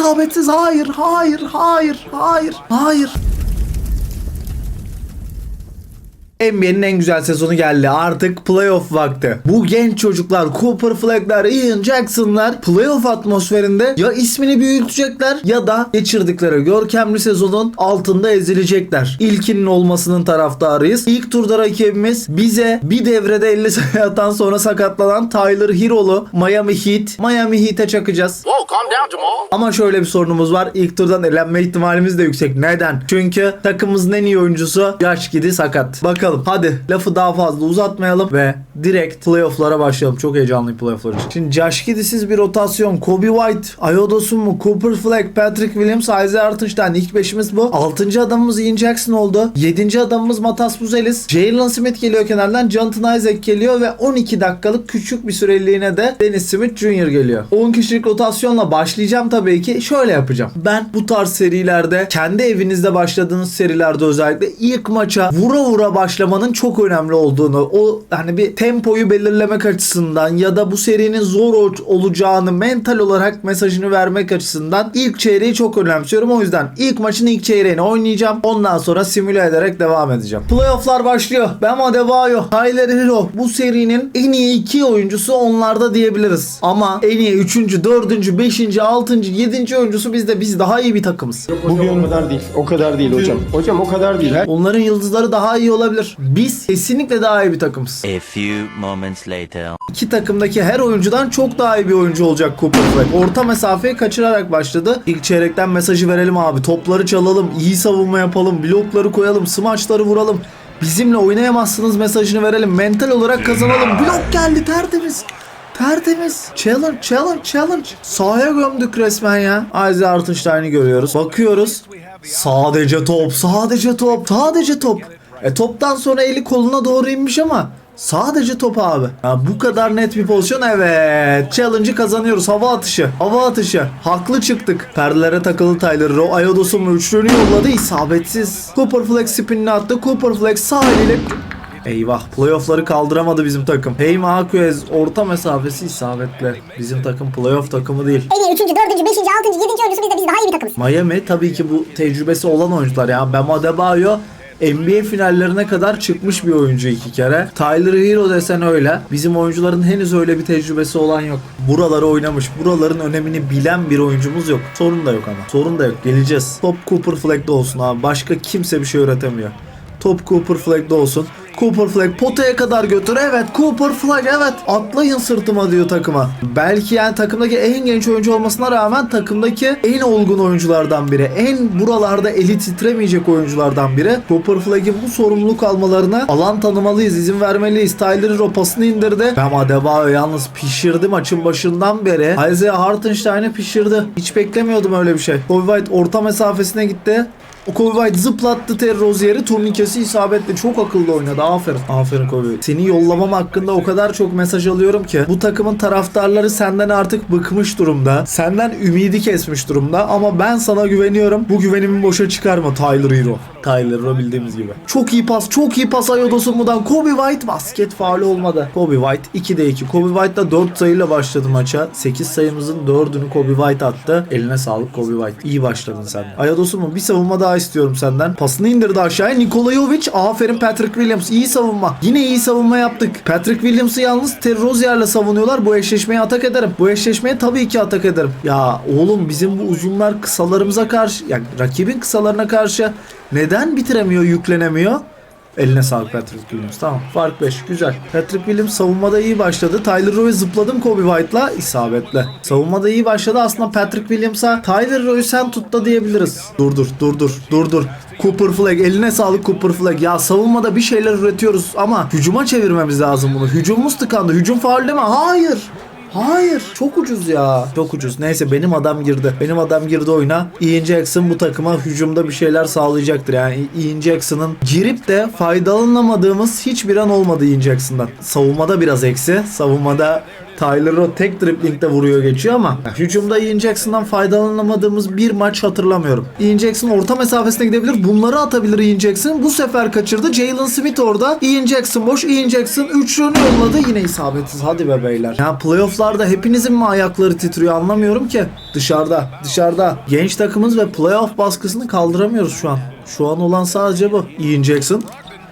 İsabetsiz hayır hayır hayır hayır hayır. NBA'nin en güzel sezonu geldi. Artık playoff vakti. Bu genç çocuklar, Cooper Flagg'ler, Ian Jackson'lar playoff atmosferinde ya ismini büyütecekler ya da geçirdikleri görkemli sezonun altında ezilecekler. İlkinin olmasının taraftarıyız. İlk turda rakibimiz bize bir devrede 50 sayı atan sonra sakatlanan Tyler Hero'lu Miami Heat. Miami Heat'e çakacağız. Whoa, calm down, Jamal. Ama şöyle bir sorunumuz var. İlk turdan elenme ihtimalimiz de yüksek. Neden? Çünkü takımımızın en iyi oyuncusu yaş gidi sakat. Bakalım. Hadi lafı daha fazla uzatmayalım ve direkt playoff'lara başlayalım. Çok heyecanlıyım playoff'lar için. Şimdi Josh Giddey'siz bir rotasyon. Kobe White, Ayodosun mu, Cooper Flag, Patrick Williams, Isaiah Hartenstein. İlk beşimiz bu. Altıncı adamımız Ian Jackson oldu. Yedinci adamımız Matas Buzelis. Jalen Smith geliyor kenardan. Jonathan Isaac geliyor ve 12 dakikalık küçük bir süreliğine de Dennis Smith Jr. geliyor. 10 kişilik rotasyonla başlayacağım tabii ki. Şöyle yapacağım. Ben bu tarz serilerde kendi evinizde başladığınız serilerde özellikle ilk maça vura vura başlamanın çok önemli olduğunu o hani bir tempoyu belirlemek açısından ya da bu serinin zor ol- olacağını mental olarak mesajını vermek açısından ilk çeyreği çok önemsiyorum. O yüzden ilk maçın ilk çeyreğini oynayacağım. Ondan sonra simüle ederek devam edeceğim. Playoff'lar başlıyor. Bam Adebayo, Tyler Hero bu serinin en iyi iki oyuncusu onlarda diyebiliriz. Ama en iyi 3. 4. 5. 6. 7. oyuncusu bizde. Biz daha iyi bir takımız. Bugün o kadar değil. O kadar değil hocam. Hocam o kadar değil. Her Onların yıldızları daha iyi olabilir. Biz kesinlikle daha iyi bir takımız. A few moments later. İki takımdaki her oyuncudan çok daha iyi bir oyuncu olacak Cooper Flag. Orta mesafeyi kaçırarak başladı. İlk çeyrekten mesajı verelim abi. Topları çalalım, iyi savunma yapalım, blokları koyalım, smaçları vuralım. Bizimle oynayamazsınız mesajını verelim. Mental olarak kazanalım. Blok geldi tertemiz. Tertemiz. Challenge, challenge, challenge. Sahaya gömdük resmen ya. Isaiah Hartenstein'i görüyoruz. Bakıyoruz. Sadece top, sadece top, sadece top. E toptan sonra eli koluna doğru inmiş ama sadece top abi. Ha, bu kadar net bir pozisyon evet. Challenge'ı kazanıyoruz. Hava atışı. Hava atışı. Haklı çıktık. Perdelere takılı Tyler Rowe. Ayodos'un üçlüğünü yolladı. isabetsiz. Cooper Flex spinini attı. Cooper Flex sağ eliyle Eyvah playoff'ları kaldıramadı bizim takım. Heyma Aküez orta mesafesi isabetli. Bizim takım playoff takımı değil. En iyi 3. 4. 5. 6. 7. oyuncusu biz de biz daha iyi bir takımız. Miami tabii ki bu tecrübesi olan oyuncular ya. Bam Adebayo NBA finallerine kadar çıkmış bir oyuncu iki kere. Tyler Hero desen öyle. Bizim oyuncuların henüz öyle bir tecrübesi olan yok. Buraları oynamış, buraların önemini bilen bir oyuncumuz yok. Sorun da yok ama. Sorun da yok. Geleceğiz. Top Cooper Flag'de olsun abi. Başka kimse bir şey öğretemiyor. Top Cooper Flag'de olsun. Cooper Flag potaya kadar götür. Evet Cooper Flag evet. Atlayın sırtıma diyor takıma. Belki yani takımdaki en genç oyuncu olmasına rağmen takımdaki en olgun oyunculardan biri. En buralarda eli titremeyecek oyunculardan biri. Cooper Flag'in bu sorumluluk almalarına alan tanımalıyız. izin vermeliyiz. Tyler Hero pasını indirdi. Bam Adebayo yalnız pişirdi maçın başından beri. Isaiah Hartenstein'i pişirdi. Hiç beklemiyordum öyle bir şey. Kobe White orta mesafesine gitti. Kobe White zıplattı Terry Rozier'i turnikesi isabetli. Çok akıllı oynadı. Aferin. Aferin Kobe. Seni yollamam hakkında o kadar çok mesaj alıyorum ki. Bu takımın taraftarları senden artık bıkmış durumda. Senden ümidi kesmiş durumda. Ama ben sana güveniyorum. Bu güvenimi boşa çıkarma Tyler Hero. Tyler Hero bildiğimiz gibi. Çok iyi pas. Çok iyi pas Ayodosumu'dan. Kobe White basket faali olmadı. Kobe White 2'de 2. Kobe White da 4 sayıyla başladı maça. 8 sayımızın 4'ünü Kobe White attı. Eline sağlık Kobe White. İyi başladın sen. Ayadosumu bir savunma daha istiyorum senden. Pasını indirdi aşağıya. Nikola Jovic. Aferin Patrick Williams. İyi savunma. Yine iyi savunma yaptık. Patrick Williams'ı yalnız Terry Rozier'le savunuyorlar. Bu eşleşmeye atak ederim. Bu eşleşmeye tabii ki atak ederim. Ya oğlum bizim bu uzunlar kısalarımıza karşı yani rakibin kısalarına karşı neden bitiremiyor, yüklenemiyor? Eline sağlık Patrick Williams. Tamam. Fark 5. Güzel. Patrick Williams savunmada iyi başladı. Tyler Roy'u zıpladım Kobe White'la. isabetle. Savunmada iyi başladı. Aslında Patrick Williams'a Tyler Roy'u sen tut da diyebiliriz. Dur dur dur dur dur dur. Cooper Flag. Eline sağlık Cooper Flag. Ya savunmada bir şeyler üretiyoruz ama hücuma çevirmemiz lazım bunu. Hücumumuz tıkandı. Hücum faul değil mi? Hayır. Hayır. Çok ucuz ya. Çok ucuz. Neyse benim adam girdi. Benim adam girdi oyuna. Ian Jackson bu takıma hücumda bir şeyler sağlayacaktır. Yani Ian Jackson'ın girip de faydalanamadığımız hiçbir an olmadı Ian Jackson'dan. Savunmada biraz eksi. Savunmada Tyler Rowe tek dribblingde vuruyor geçiyor ama hücumda Ian Jackson'dan faydalanamadığımız bir maç hatırlamıyorum. Ian Jackson orta mesafesine gidebilir. Bunları atabilir Ian Jackson. Bu sefer kaçırdı. Jalen Smith orada. Ian Jackson boş. Ian Jackson üçlüğünü yolladı. Yine isabetsiz. Hadi be beyler. Ya playofflarda hepinizin mi ayakları titriyor anlamıyorum ki. Dışarıda. Dışarıda. Genç takımız ve playoff baskısını kaldıramıyoruz şu an. Şu an olan sadece bu. Ian Jackson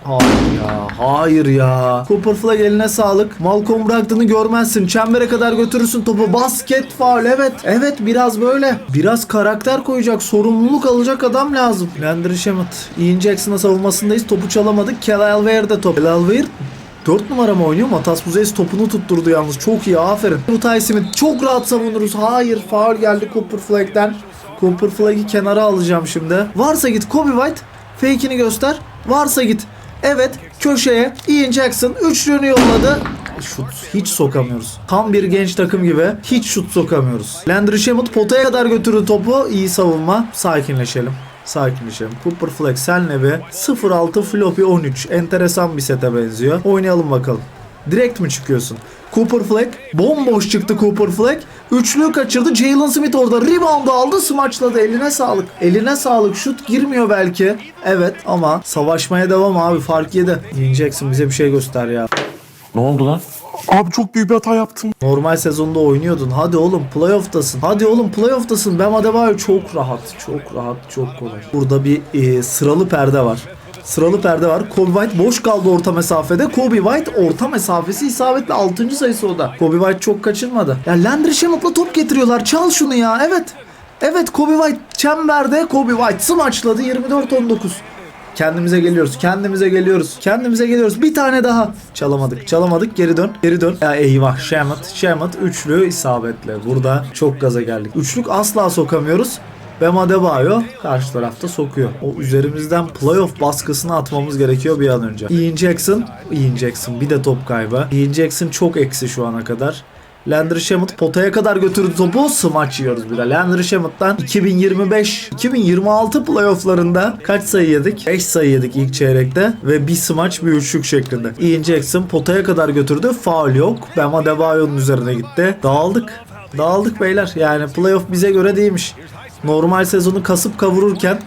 Hayır ya, hayır ya. Cooper Flag eline sağlık. Malcolm Brogdon'u görmezsin. Çembere kadar götürürsün topu. Basket faul evet. Evet biraz böyle. Biraz karakter koyacak, sorumluluk alacak adam lazım. Landry Shamet. Ian Jackson'a savunmasındayız. Topu çalamadık. Kelal Weir'de top. Kelal Weir 4 numara mı oynuyor? Matas Muzeyes topunu tutturdu yalnız. Çok iyi aferin. Bu Ty Smith çok rahat savunuruz. Hayır faul geldi Cooper Flag'den. Cooper Flag'i kenara alacağım şimdi. Varsa git Kobe White. Fake'ini göster. Varsa git. Evet köşeye Ian Jackson üçlüğünü yolladı. Şut hiç sokamıyoruz. Tam bir genç takım gibi hiç şut sokamıyoruz. Landry Shamet potaya kadar götürdü topu. İyi savunma. Sakinleşelim. Sakinleşelim. Cooper Flex senle bir 06 floppy 13. Enteresan bir sete benziyor. Oynayalım bakalım. Direkt mi çıkıyorsun? Cooper Fleck bomboş çıktı Cooper Fleck. Üçlüğü kaçırdı. Jalen Smith orada rebound aldı. Smaçladı. Eline sağlık. Eline sağlık. Şut girmiyor belki. Evet ama savaşmaya devam abi. Fark yedi. Jackson bize bir şey göster ya. Ne oldu lan? Abi çok büyük bir hata yaptım. Normal sezonda oynuyordun. Hadi oğlum playoff'tasın. Hadi oğlum playoff'tasın. Bam Adebayo çok rahat. Çok rahat. Çok kolay. Burada bir e, sıralı perde var. Sıralı perde var. Kobe White boş kaldı orta mesafede. Kobe White orta mesafesi isabetli 6. sayısı o da. Kobe White çok kaçırmadı. Ya Landry Shamet'la top getiriyorlar. Çal şunu ya. Evet. Evet Kobe White çemberde Kobe White smaçladı 24-19. Kendimize geliyoruz. Kendimize geliyoruz. Kendimize geliyoruz. Bir tane daha. Çalamadık. Çalamadık. Geri dön. Geri dön. Ya eyvah. Shamet. Shamet üçlü isabetli. Burada çok gaza geldik. Üçlük asla sokamıyoruz. Ve Adebayo karşı tarafta sokuyor. O üzerimizden playoff baskısını atmamız gerekiyor bir an önce. Ian Jackson. Ian Jackson bir de top kaybı. Ian Jackson çok eksi şu ana kadar. Landry Shamet potaya kadar götürdü topu smaç yiyoruz bir de. Landry Shamet'tan 2025 2026 playofflarında kaç sayı yedik? 5 sayı yedik ilk çeyrekte ve bir smaç bir üçlük şeklinde. Ian Jackson potaya kadar götürdü. Faul yok. Bam Adebayo'nun üzerine gitti. Dağıldık. Dağıldık beyler. Yani playoff bize göre değilmiş. Normal sezonu kasıp kavururken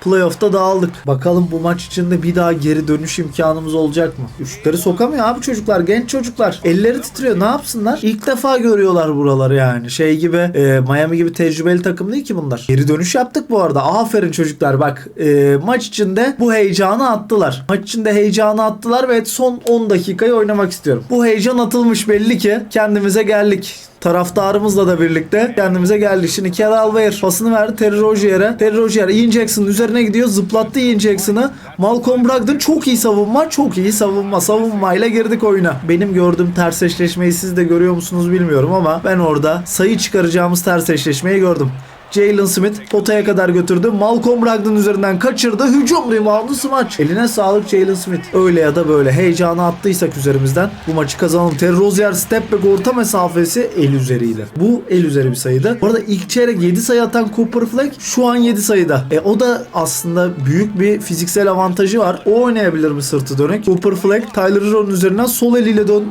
Playoff'ta dağıldık. Bakalım bu maç içinde bir daha geri dönüş imkanımız olacak mı? Üçleri sokamıyor abi çocuklar. Genç çocuklar. Elleri titriyor. Ne yapsınlar? İlk defa görüyorlar buraları yani. Şey gibi e, Miami gibi tecrübeli takım değil ki bunlar. Geri dönüş yaptık bu arada. Aferin çocuklar bak. e, maç içinde bu heyecanı attılar. Maç içinde heyecanı attılar ve son 10 dakikayı oynamak istiyorum. Bu heyecan atılmış belli ki. Kendimize geldik. Taraftarımızla da birlikte kendimize geldik. Şimdi Kelal Weir pasını verdi Terry Rozier'e. Terry Rozier Ian Jackson'ın üzerine gidiyor. Zıplattı Ian Jackson'ı. Malcolm Brogdon çok iyi savunma. Çok iyi savunma. Savunmayla girdik oyuna. Benim gördüğüm ters eşleşmeyi siz de görüyor musunuz bilmiyorum ama ben orada sayı çıkaracağımız ters eşleşmeyi gördüm. Jalen Smith potaya kadar götürdü. Malcolm Brogdon üzerinden kaçırdı. Hücum reboundu smaç. Eline sağlık Jalen Smith. Öyle ya da böyle heyecanı attıysak üzerimizden bu maçı kazanalım. Terry Rozier step back orta mesafesi el üzeriydi. Bu el üzeri bir sayıydı. Bu arada ilk çeyrek 7 sayı atan Cooper Fleck şu an 7 sayıda. E o da aslında büyük bir fiziksel avantajı var. O oynayabilir mi sırtı dönük? Cooper Fleck Tyler Hero'nun üzerinden sol eliyle dön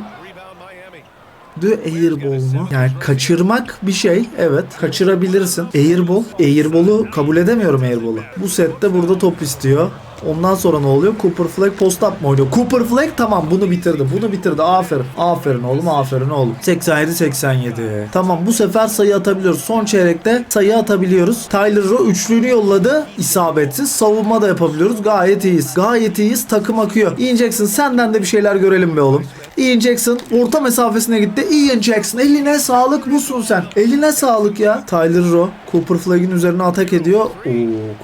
Dö airball mu? Yani kaçırmak bir şey. Evet. Kaçırabilirsin. Airball. Airball'u kabul edemiyorum airball'u. Bu sette burada top istiyor. Ondan sonra ne oluyor? Cooper Flag post up mı oynuyor? Cooper Flag tamam bunu bitirdi. Bunu bitirdi. Aferin. Aferin oğlum. Aferin oğlum. 87-87. Tamam bu sefer sayı atabiliyoruz. Son çeyrekte sayı atabiliyoruz. Tyler Rowe üçlüğünü yolladı. İsabetsiz. Savunma da yapabiliyoruz. Gayet iyiyiz. Gayet iyiyiz. Takım akıyor. Ian Jackson senden de bir şeyler görelim be oğlum. Ian Jackson orta mesafesine gitti. Ian Jackson eline sağlık busun sen. Eline sağlık ya. Tyler Rowe Cooper Flagg'in üzerine atak ediyor. Oo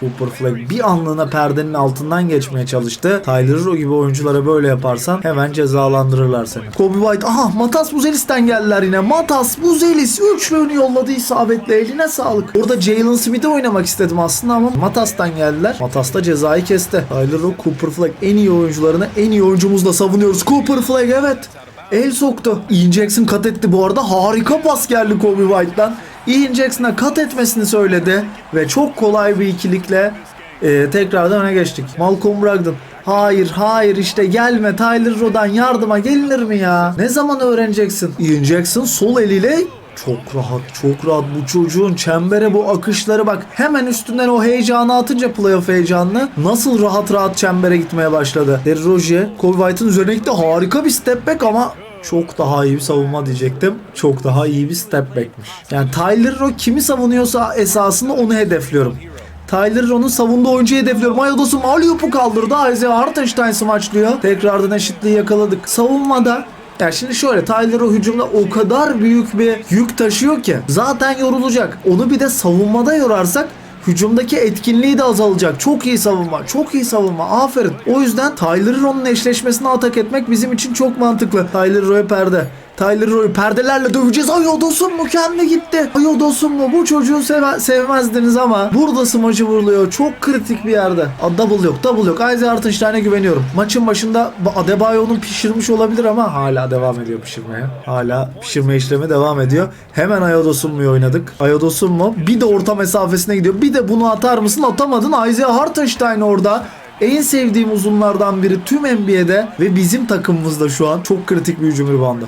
Cooper Flagg bir anlığına perdenin altından geçmeye çalıştı. Tyler Rowe gibi oyunculara böyle yaparsan hemen cezalandırırlar seni. Kobe White aha Matas Buzelis'ten geldiler yine. Matas Buzelis üçlüğünü yolladı isabetle eline sağlık. Orada Jalen Smith'i oynamak istedim aslında ama Matas'tan geldiler. Matas da cezayı kesti. Tyler Rowe Cooper Flagg en iyi oyuncularını en iyi oyuncumuzla savunuyoruz. Cooper Flagg evet. El soktu. Ian Jackson kat etti bu arada. Harika pas geldi Kobe White'dan. Ian Jackson'a kat etmesini söyledi. Ve çok kolay bir ikilikle Ee, tekrardan öne geçtik. Malcolm Brogdon. Hayır hayır işte gelme Tyler Rodan yardıma gelinir mi ya? Ne zaman öğreneceksin? Ian Jackson sol eliyle çok rahat çok rahat bu çocuğun çembere bu akışları bak hemen üstünden o heyecanı atınca playoff heyecanını nasıl rahat rahat çembere gitmeye başladı. Derrick Rozier Kobe White'ın üzerine gitti harika bir step back ama çok daha iyi bir savunma diyecektim. Çok daha iyi bir step back'miş. Yani Tyler Rowe kimi savunuyorsa esasında onu hedefliyorum. Tyler Rowe'un savunduğu oyuncuyu hedefliyorum. Ayodos'un Aliyop'u kaldırdı. Isaiah Hartenstein smaçlıyor. Tekrardan eşitliği yakaladık. Savunmada ya şimdi şöyle Tyler o hücumda o kadar büyük bir yük taşıyor ki zaten yorulacak. Onu bir de savunmada yorarsak hücumdaki etkinliği de azalacak. Çok iyi savunma. Çok iyi savunma. Aferin. O yüzden Tyler Rowe'un eşleşmesine atak etmek bizim için çok mantıklı. Tyler Rowe perde. Tyler Roy'u perdelerle döveceğiz. Ay Odos'un mu kendi gitti. Ay Odos'un mu bu çocuğu seve- sevmezdiniz ama burada smacı vuruluyor. Çok kritik bir yerde. A, double yok double yok. Isaiah Hartenstein'e güveniyorum. Maçın başında Adebayo'nun pişirmiş olabilir ama hala devam ediyor pişirmeye. Hala pişirme işlemi devam ediyor. Hemen Ayodos'un mu oynadık? Ayodos'un mu? Bir de orta mesafesine gidiyor. Bir de bunu atar mısın? Atamadın. Isaiah Hartenstein orada. En sevdiğim uzunlardan biri tüm NBA'de ve bizim takımımızda şu an çok kritik bir hücum ribandı.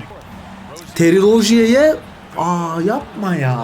Terry Rozier'e Aa yapma ya.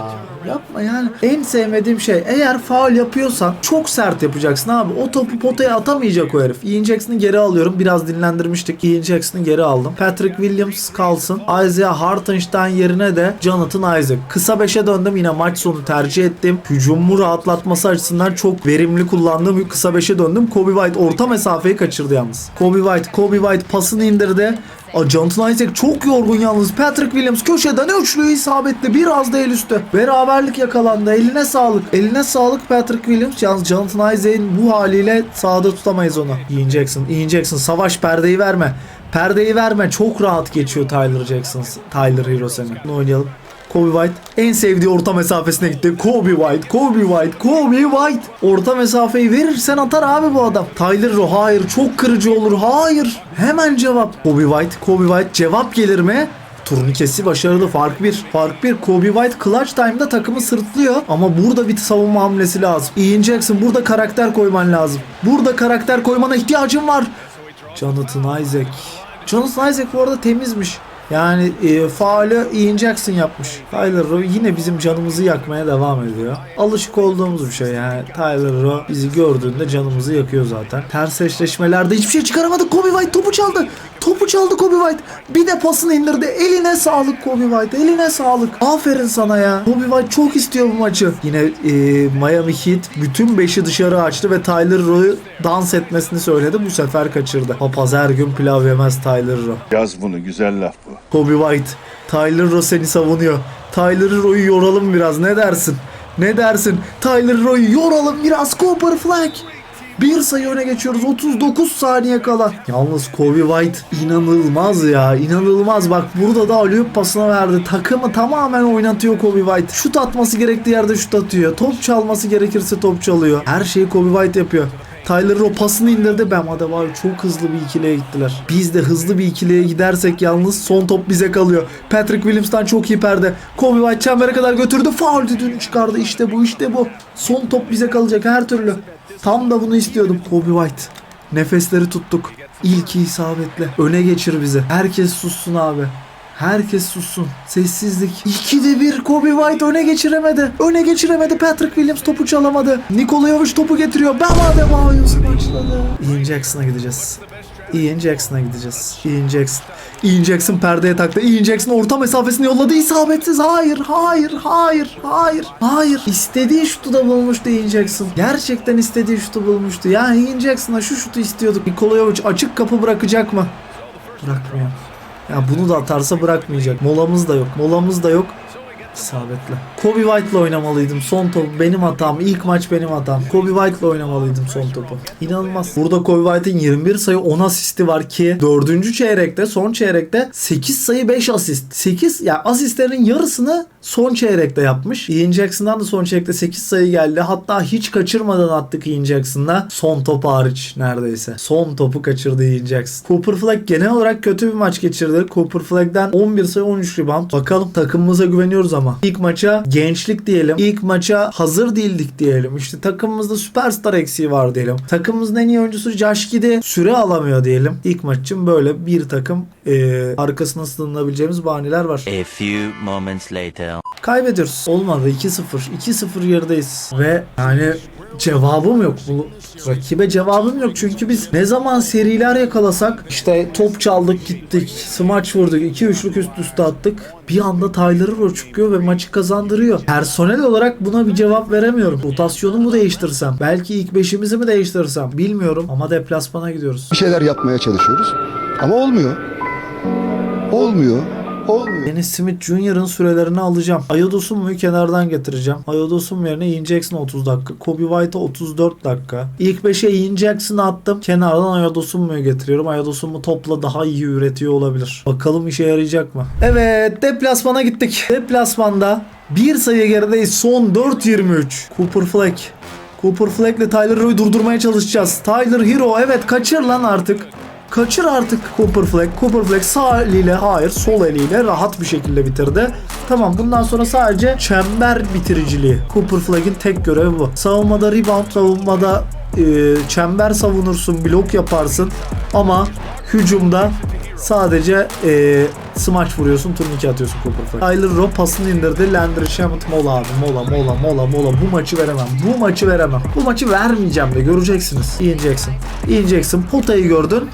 Yapma yani. En sevmediğim şey eğer faul yapıyorsan çok sert yapacaksın abi. O topu potaya atamayacak o herif. Ian Jackson'ı geri alıyorum. Biraz dinlendirmiştik. Ian Jackson'ı geri aldım. Patrick Williams kalsın. Isaiah Hartenstein yerine de Jonathan Isaac. Kısa 5'e döndüm. Yine maç sonu tercih ettim. Hücumu rahatlatması açısından çok verimli kullandığım bir kısa 5'e döndüm. Kobe White orta mesafeyi kaçırdı yalnız. Kobe White, Kobe White pasını indirdi. Aa, Jonathan Isaac çok yorgun yalnız. Patrick Williams köşeden üçlü isabetli. Biraz da el üstü. Beraberlik yakalandı. Eline sağlık. Eline sağlık Patrick Williams. Yalnız Jonathan Isaac'in bu haliyle sahada tutamayız onu. Ian Jackson. Ian Jackson savaş perdeyi verme. Perdeyi verme. Çok rahat geçiyor Tyler Jackson. Tyler Hero seni. Bunu oynayalım. Kobe White en sevdiği orta mesafesine gitti. Kobe White, Kobe White, Kobe White. Orta mesafeyi verirsen atar abi bu adam. Tyler Rowe hayır çok kırıcı olur. Hayır. Hemen cevap. Kobe White, Kobe White cevap gelir mi? Turnikesi başarılı. Fark bir. Fark bir. Kobe White clutch time'da takımı sırtlıyor. Ama burada bir savunma hamlesi lazım. Ian Jackson burada karakter koyman lazım. Burada karakter koymana ihtiyacın var. Jonathan Isaac. Jonathan Isaac bu arada temizmiş. Yani e, faulü Ian Jackson yapmış. Tyler Rowe yine bizim canımızı yakmaya devam ediyor. Alışık olduğumuz bir şey yani. Tyler Rowe bizi gördüğünde canımızı yakıyor zaten. Ters eşleşmelerde hiçbir şey çıkaramadık. Kobe White topu çaldı. Topu çaldı Kobe White. Bir de pasını indirdi. Eline sağlık Kobe White. Eline sağlık. Aferin sana ya. Kobe White çok istiyor bu maçı. Yine e, Miami Heat bütün beşi dışarı açtı ve Tyler Rowe'u dans etmesini söyledi. Bu sefer kaçırdı. Papaz her gün pilav yemez Tyler Rowe. Yaz bunu güzel laf bu. Kobe White. Tyler Rowe seni savunuyor. Tyler Rowe'yu yoralım biraz. Ne dersin? Ne dersin? Tyler Rowe'yu yoralım biraz. Cooper Flag. Bir sayı öne geçiyoruz. 39 saniye kala. Yalnız Kobe White inanılmaz ya. inanılmaz. Bak burada da alley pasına verdi. Takımı tamamen oynatıyor Kobe White. Şut atması gerektiği yerde şut atıyor. Top çalması gerekirse top çalıyor. Her şeyi Kobe White yapıyor. Tyler Rowe pasını indirdi. Bam var çok hızlı bir ikiliye gittiler. Biz de hızlı bir ikiliye gidersek yalnız son top bize kalıyor. Patrick Williams'tan çok iyi perde. Kobe White çembere kadar götürdü. Foul düdüğünü çıkardı. İşte bu işte bu. Son top bize kalacak her türlü. Tam da bunu istiyordum Kobe White. Nefesleri tuttuk. İlk isabetle. Öne geçir bizi. Herkes sussun abi. Herkes sussun. Sessizlik. İkide bir Kobe White öne geçiremedi. Öne geçiremedi. Patrick Williams topu çalamadı. Nikola Jovic topu getiriyor. Bam Adebayo başladı. Ian Jackson'a gideceğiz. Ian Jackson'a gideceğiz. Ian Jackson. Ian Jackson perdeye taktı. Ian Jackson orta mesafesini yolladı. İsabetsiz. Hayır, hayır, hayır, hayır, hayır. İstediği şutu da bulmuştu Ian Jackson. Gerçekten istediği şutu bulmuştu. Yani Ian Jackson'a şu şutu istiyorduk. Nikola Jovic açık kapı bırakacak mı? Bırakmıyor. Ya bunu da atarsa bırakmayacak. Molamız da yok. Molamız da yok. İsabetle. Kobe White'la oynamalıydım. Son topu benim hatam. İlk maç benim hatam. Kobe White'la oynamalıydım son topu. İnanılmaz. Burada Kobe White'in 21 sayı 10 asisti var ki 4. çeyrekte son çeyrekte 8 sayı 5 asist. 8 ya asistlerin yarısını son çeyrekte yapmış. Ian Jackson'dan da son çeyrekte 8 sayı geldi. Hatta hiç kaçırmadan attık Ian Jackson'la. Son topu hariç neredeyse. Son topu kaçırdı Ian Jackson. Cooper Flag genel olarak kötü bir maç geçirdi. Cooper Flag'den 11 sayı 13 rebound. Bakalım takımımıza güveniyoruz ama ama. İlk maça gençlik diyelim. İlk maça hazır değildik diyelim. İşte takımımızda süperstar eksiği var diyelim. Takımımızın en iyi oyuncusu Giddy süre alamıyor diyelim. İlk maç için böyle bir takım e, arkasına sığınabileceğimiz bahaneler var. A few moments later. Kaybediyoruz. Olmadı 2-0. 2-0 gerideyiz. Ve yani cevabım yok. Bu rakibe cevabım yok. Çünkü biz ne zaman seriler yakalasak işte top çaldık gittik. Smaç vurduk. 2 üçlük üst üste attık. Bir anda Tyler Hero çıkıyor ve maçı kazandırıyor. Personel olarak buna bir cevap veremiyorum. Rotasyonumu mu değiştirsem? Belki ilk beşimizi mi değiştirsem? Bilmiyorum. Ama deplasmana gidiyoruz. bir şeyler yapmaya çalışıyoruz. Ama olmuyor. Olmuyor. Dennis Smith Jr.'ın sürelerini alacağım. Ayodos'un kenardan getireceğim. Ayodos'un yerine Ian Jackson 30 dakika. Kobe White'a 34 dakika. İlk 5'e Ian Jackson'ı attım. Kenardan Ayodos'un getiriyorum. Ayodos'un topla daha iyi üretiyor olabilir. Bakalım işe yarayacak mı? Evet deplasmana gittik. Deplasmanda bir sayı gerideyiz. Son 4.23. Cooper Fleck. Cooper Fleck'le Tyler Hero'yu durdurmaya çalışacağız. Tyler Hero evet kaçır lan artık. Kaçır artık. Cooper Fleck sağ eliyle hayır sol eliyle rahat bir şekilde bitirdi. Tamam bundan sonra sadece çember bitiriciliği. Cooper Fleck'in tek görevi bu. Savunmada rebound, savunmada e, çember savunursun, blok yaparsın. Ama hücumda sadece e, smaç vuruyorsun, turnike atıyorsun Cooper. Tyler Rowe pasını indirdi. Landry Shamet mola abi mola mola mola mola. Bu maçı veremem. Bu maçı veremem. Bu maçı vermeyeceğim de göreceksiniz. Ian Jackson potayı gördün.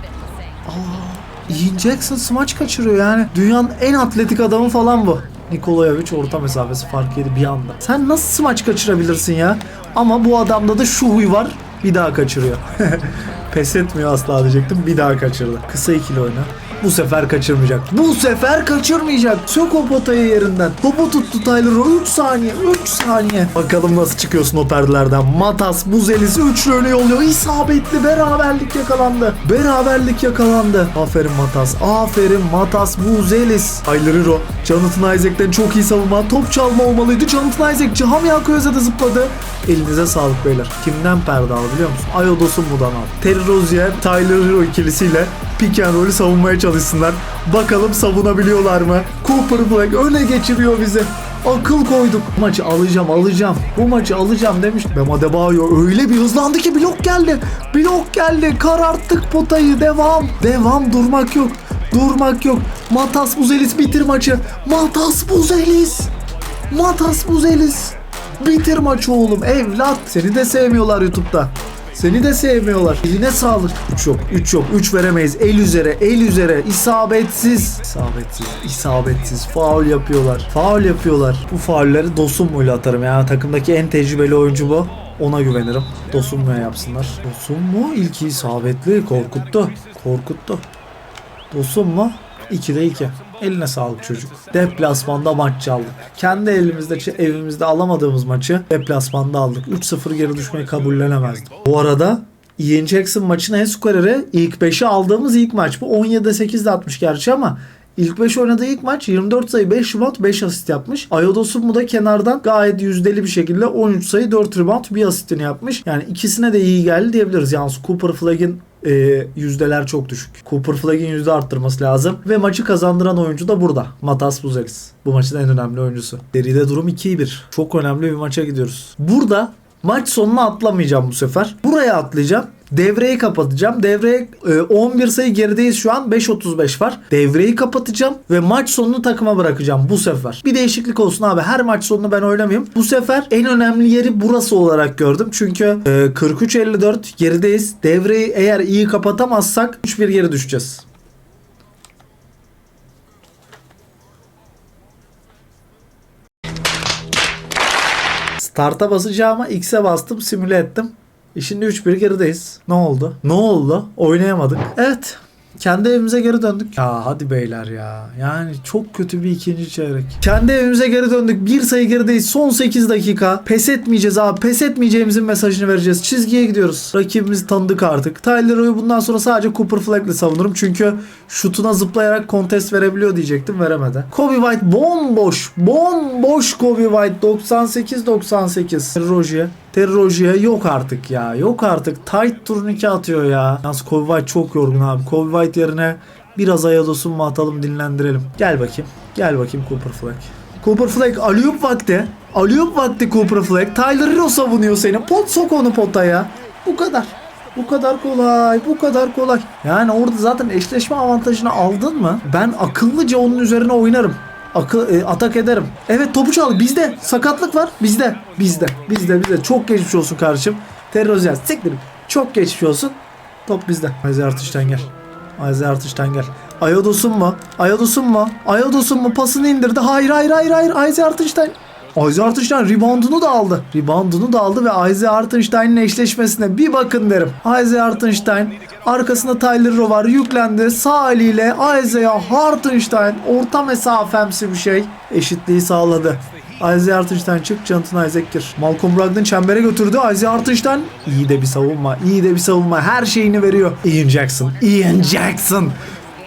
Ian Jackson smaç kaçırıyor yani. Dünyanın en atletik adamı falan bu. Nikolaevic orta mesafesi fark yedi bir anda. Sen nasıl smaç kaçırabilirsin ya? Ama bu adamda da şu huy var. Bir daha kaçırıyor. Pes etmiyor asla diyecektim. Bir daha kaçırdı. Kısa ikili oyna. Bu sefer kaçırmayacak. Bu sefer kaçırmayacak. Sök o potayı yerinden. Topu tuttu Tyler. 3 saniye. 3 saniye. Bakalım nasıl çıkıyorsun o perdelerden. Matas, Buzelis üçlüğünü yolluyor. İsabetli beraberlik yakalandı. Beraberlik yakalandı. Aferin Matas. Aferin Matas Buzelis. Tyler Hero. Jonathan Isaac'ten çok iyi savunma. Top çalma olmalıydı. Jonathan Isaac Cami Aköyaz'a da zıpladı. Elinize sağlık beyler. Kimden perde aldı biliyor musun? Ayodos'un mudan aldı. Terry Rozier, Tyler Hero ikilisiyle pick and roll'ü savunmaya çalışsınlar. Bakalım savunabiliyorlar mı? Cooper Black öne geçiriyor bizi. Akıl koyduk. Bu maçı alacağım alacağım. Bu maçı alacağım demiş. Bam Adebayo öyle bir hızlandı ki blok geldi. Blok geldi. Kararttık potayı. Devam. Devam durmak yok. Durmak yok. Matas Buzelis bitir maçı. Matas Buzelis. Matas Buzelis. Bitir maçı oğlum. Evlat. Seni de sevmiyorlar YouTube'da. Seni de sevmiyorlar. Eline sağlık. 3 yok. 3 yok. 3 veremeyiz. El üzere. El üzere. İsabetsiz. İsabetsiz. İsabetsiz. Faul yapıyorlar. Faul yapıyorlar. Bu faulleri Dosunmu'yla atarım. Yani takımdaki en tecrübeli oyuncu bu. Ona güvenirim. Dosunmu'ya yapsınlar. Dosunmu ilk isabetli. Korkuttu. Korkuttu. Dosun mu? 2'de 2. Eline sağlık çocuk. Deplasmanda maç çaldık. Kendi elimizde, evimizde alamadığımız maçı deplasmanda aldık. 3-0 geri düşmeyi kabullenemezdim. Bu arada Ian Jackson maçın en skoreri ilk 5'i aldığımız ilk maç. Bu 17'de 8'de atmış gerçi ama İlk 5 oynadığı ilk maç 24 sayı 5 rebound 5 asist yapmış. Ayodos'un bu da kenardan gayet yüzdeli bir şekilde 13 sayı 4 rebound 1 asistini yapmış. Yani ikisine de iyi geldi diyebiliriz. Yalnız Cooper Flagg'in e, yüzdeler çok düşük. Cooper Flagg'in yüzde arttırması lazım. Ve maçı kazandıran oyuncu da burada. Matas Buzelis. Bu maçın en önemli oyuncusu. Deride durum 2-1. Çok önemli bir maça gidiyoruz. Burada maç sonuna atlamayacağım bu sefer. Buraya atlayacağım. Devreyi kapatacağım. Devreye e, 11 sayı gerideyiz şu an. 5.35 var. Devreyi kapatacağım ve maç sonunu takıma bırakacağım bu sefer. Bir değişiklik olsun abi. Her maç sonunu ben oynamayayım. Bu sefer en önemli yeri burası olarak gördüm. Çünkü e, 43-54 gerideyiz. Devreyi eğer iyi kapatamazsak 3-1 geri düşeceğiz. Start'a basacağıma X'e bastım simüle ettim. E şimdi 3-1 gerideyiz. Ne oldu? Ne oldu? Oynayamadık. Evet. Kendi evimize geri döndük. Ya hadi beyler ya. Yani çok kötü bir ikinci çeyrek. Kendi evimize geri döndük. Bir sayı gerideyiz. Son 8 dakika. Pes etmeyeceğiz abi. Pes etmeyeceğimizin mesajını vereceğiz. Çizgiye gidiyoruz. Rakibimizi tanıdık artık. Tyler Roy'u bundan sonra sadece Cooper Flagg'le savunurum. Çünkü şutuna zıplayarak kontest verebiliyor diyecektim. Veremedi. Kobe White bomboş. Bomboş Kobe White. 98-98. Rozier. Rozier yok artık ya. Yok artık. Tight turnike atıyor ya. Yalnız Kobe White çok yorgun abi. Kobe White yerine biraz Ayados'un mu atalım dinlendirelim. Gel bakayım. Gel bakayım Cooper Flag. Cooper Flag Aliyup vakti. Aliyup vakti Cooper Flag. Tyler Hero savunuyor seni. Pot sok onu potaya. Bu kadar. Bu kadar kolay. Bu kadar kolay. Yani orada zaten eşleşme avantajını aldın mı? Ben akıllıca onun üzerine oynarım. Akıl, e, atak ederim. Evet topu çal. Bizde. Sakatlık var. Bizde. Bizde. Bizde. Bizde. Çok geçmiş olsun kardeşim. Terörist. Siktir. Çok geçmiş olsun. Top bizde. Ayze Artış'tan gel. Ayze Artış'tan gel. Ayodos'un mu? Ayodos'un mu? Ayodos'un mu? Pasını indirdi. Hayır hayır hayır hayır. Ayze Artış'tan. Ayze Artış'tan reboundunu da aldı. Reboundunu da aldı ve Ayze Artış'tan'ın eşleşmesine bir bakın derim. Ayze Hartenstein arkasında Tyler var. Yüklendi. Sağ eliyle Isaiah Hartenstein orta mesafemsi bir şey. Eşitliği sağladı. Isaiah Hartenstein çık Jonathan Isaac. Malcolm Brogdon çembere götürdü. Isaiah Hartenstein iyi de bir savunma. iyi de bir savunma. Her şeyini veriyor. Ian Jackson. Ian Jackson.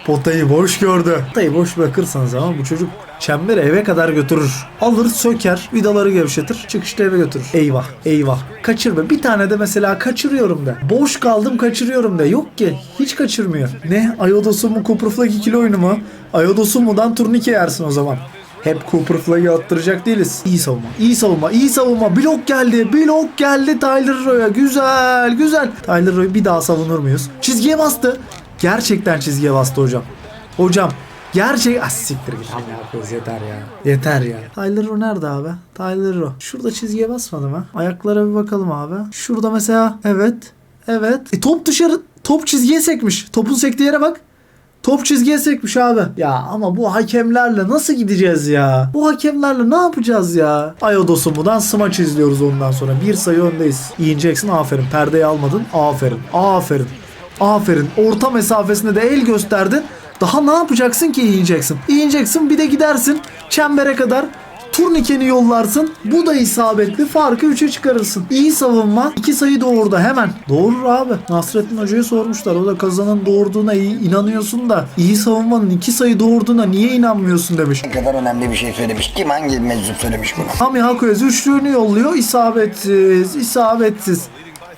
Potayı boş gördü. Potayı boş bırakırsanız ama bu çocuk çemberi eve kadar götürür. Alır söker vidaları gevşetir çıkışta eve götürür. Eyvah eyvah kaçırma bir tane de mesela kaçırıyorum da. Boş kaldım kaçırıyorum da yok ki hiç kaçırmıyor. Ne Ayodos'u mu Cooper Flag ikili oyunu mu? Ayodos'u mudan turnike yersin o zaman. Hep Cooper Flag'ı attıracak değiliz. İyi savunma, iyi savunma, iyi savunma. Blok geldi, blok geldi Tyler Roy'a. Güzel, güzel. Tyler Roy'u bir daha savunur muyuz? Çizgiye bastı. Gerçekten çizgiye bastı hocam. Hocam Gerçek... Ah siktir git Allah yapıyoruz yeter ya. Yeter ya. Tyler Rowe nerede abi? Tyler Rowe. Şurada çizgiye basmadı mı? Ayaklara bir bakalım abi. Şurada mesela evet. Evet. E, top dışarı top çizgiye sekmiş. Topun sektiği yere bak. Top çizgiye sekmiş abi. Ya ama bu hakemlerle nasıl gideceğiz ya? Bu hakemlerle ne yapacağız ya? Ayodosumu'dan smaç izliyoruz ondan sonra. Bir sayı öndeyiz. İyineceksin aferin. Perdeyi almadın. Aferin. Aferin. Aferin. Orta mesafesinde de el gösterdin. Daha ne yapacaksın ki yiyeceksin? Yiyeceksin bir de gidersin çembere kadar turnikeni yollarsın. Bu da isabetli. Farkı 3'e çıkarırsın. İyi savunma. 2 sayı doğurdu hemen. Doğurur abi. Nasrettin Hoca'ya sormuşlar. O da kazanın doğurduğuna iyi inanıyorsun da iyi savunmanın 2 sayı doğurduğuna niye inanmıyorsun demiş. Ne kadar önemli bir şey söylemiş. Kim hangi meczup söylemiş bunu? Hami Hakoyaz üçlüğünü yolluyor. İsabetsiz, isabetsiz,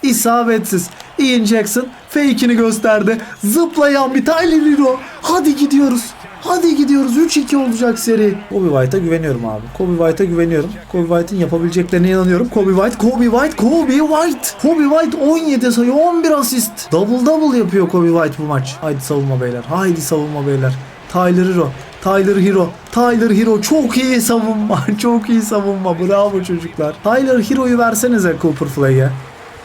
isabetsiz. Ian Jackson fake'ini gösterdi. Zıplayan bir Tyler Hero. Hadi gidiyoruz. Hadi gidiyoruz. 3-2 olacak seri. Kobe White'a güveniyorum abi. Kobe White'a güveniyorum. Kobe White'ın yapabileceklerine inanıyorum. Kobe White, Kobe White, Kobe White. Kobe White 17 sayı, 11 asist. Double double yapıyor Kobe White bu maç. Haydi savunma beyler. Haydi savunma beyler. Tyler Hero. Tyler Hero. Tyler Hero çok iyi savunma. çok iyi savunma. Bravo çocuklar. Tyler Hero'yu versenize Cooper Flag'e.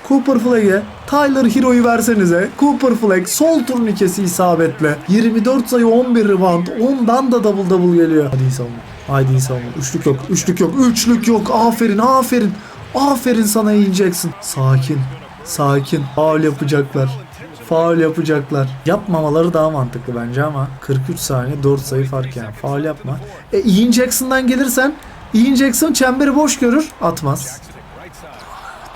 Cooper Flag'e Tyler Hero'yu versenize. Cooper Flag sol turnikesi isabetle. 24 sayı 11 rebound. Ondan da double double geliyor. Hadi savunma. Haydi savunma. Üçlük yok. Üçlük yok. Üçlük yok. Aferin aferin. Aferin sana yiyeceksin. Sakin. Sakin. Faul yapacaklar. Faul yapacaklar. Yapmamaları daha mantıklı bence ama 43 saniye 4 sayı fark yani. Faul yapma. E Ian Jackson'dan gelirsen Ian Jackson çemberi boş görür. Atmaz.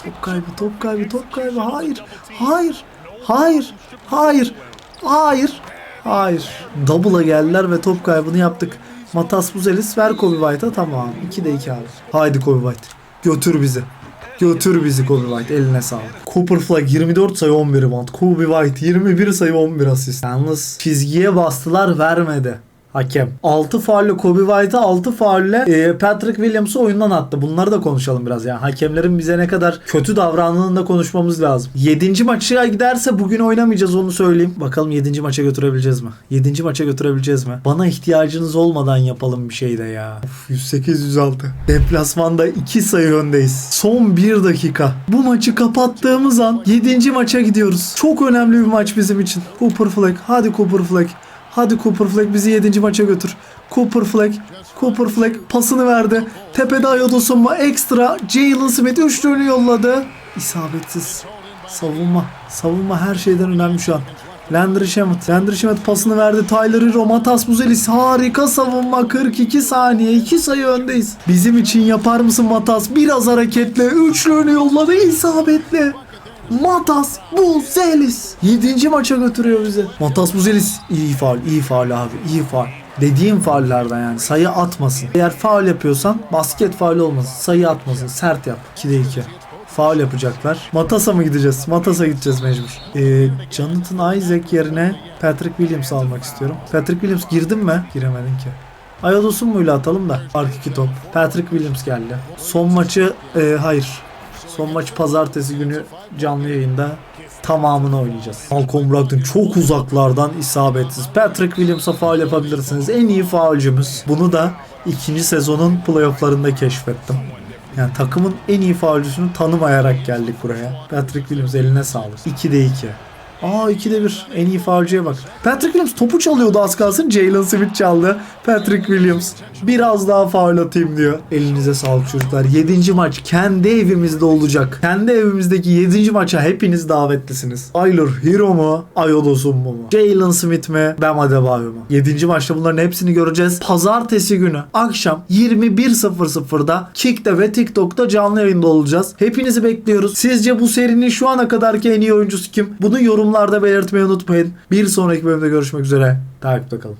Top kaybı, top kaybı, top kaybı. Hayır, hayır, hayır, hayır, hayır, hayır. Double'a geldiler ve top kaybını yaptık. Matas Buzelis ver Kobe White'a tamam. 2'de 2 abi. Haydi Kobe White. Götür bizi. Götür bizi Kobe White. Eline sağlık. Cooper Flag 24 sayı 11 rebound. Kobe White 21 sayı 11 asist. Yalnız çizgiye bastılar vermedi. Hakem. 6 faulle Kobe White'a 6 faulle e, Patrick Williams'ı oyundan attı. Bunları da konuşalım biraz yani. Hakemlerin bize ne kadar kötü davrandığını da konuşmamız lazım. 7. maça giderse bugün oynamayacağız onu söyleyeyim. Bakalım 7. maça götürebileceğiz mi? 7. maça götürebileceğiz mi? Bana ihtiyacınız olmadan yapalım bir şey de ya. Of, 108-106. Deplasmanda 2 sayı öndeyiz. Son 1 dakika. Bu maçı kapattığımız an 7. maça gidiyoruz. Çok önemli bir maç bizim için. Cooper Flag. Hadi Cooper Flag. Hadi Cooper Flag bizi 7. maça götür. Cooper Flag, Cooper Flag pasını verdi. Tepede Ayodos'un ekstra. Jalen Smith üçlüğünü yolladı. İsabetsiz. Savunma. Savunma her şeyden önemli şu an. Landry Shamet. Landry Shamet pasını verdi. Tyler Hero, Matas Buzelis. Harika savunma. 42 saniye. 2 sayı öndeyiz. Bizim için yapar mısın Matas? Biraz hareketle. Üçlüğünü yolladı. isabetli. Matas Buzelis 7. maça götürüyor bizi. Matas Buzelis iyi faul, iyi faul abi, iyi faul. Dediğim faullerden yani sayı atmasın. Eğer faul yapıyorsan basket faul olmasın. Sayı atmasın. Sert yap. 2'de 2. Faul yapacaklar. Matas'a mı gideceğiz? Matas'a gideceğiz mecbur. Ee, Jonathan Isaac yerine Patrick Williams almak istiyorum. Patrick Williams girdin mi? Giremedin ki. Ayados'un muyla atalım da. Fark iki top. Patrick Williams geldi. Son maçı e, hayır. Son maç pazartesi günü canlı yayında tamamını oynayacağız. Malcolm Brogdon çok uzaklardan isabetsiz. Patrick Williams'a faul yapabilirsiniz. En iyi faulcümüz. Bunu da ikinci sezonun playofflarında keşfettim. Yani takımın en iyi faulcüsünü tanımayarak geldik buraya. Patrick Williams eline sağlık. 2'de 2. Aa 2'de 1. En iyi faulcuya bak. Patrick Williams topu çalıyordu az kalsın. Jalen Smith çaldı. Patrick Williams biraz daha faul atayım diyor. Elinize sağlık çocuklar. 7. maç kendi evimizde olacak. Kendi evimizdeki 7. maça hepiniz davetlisiniz. Tyler Hero mu? Ayodos'un mu? Jalen Smith mi? Bam Adebayo mu? 7. maçta bunların hepsini göreceğiz. Pazartesi günü akşam 21.00'da Kick'te ve TikTok'ta canlı yayında olacağız. Hepinizi bekliyoruz. Sizce bu serinin şu ana kadarki en iyi oyuncusu kim? Bunu yorumlarda belirtmeyi unutmayın. Bir sonraki bölümde görüşmek üzere. Takipte kalın.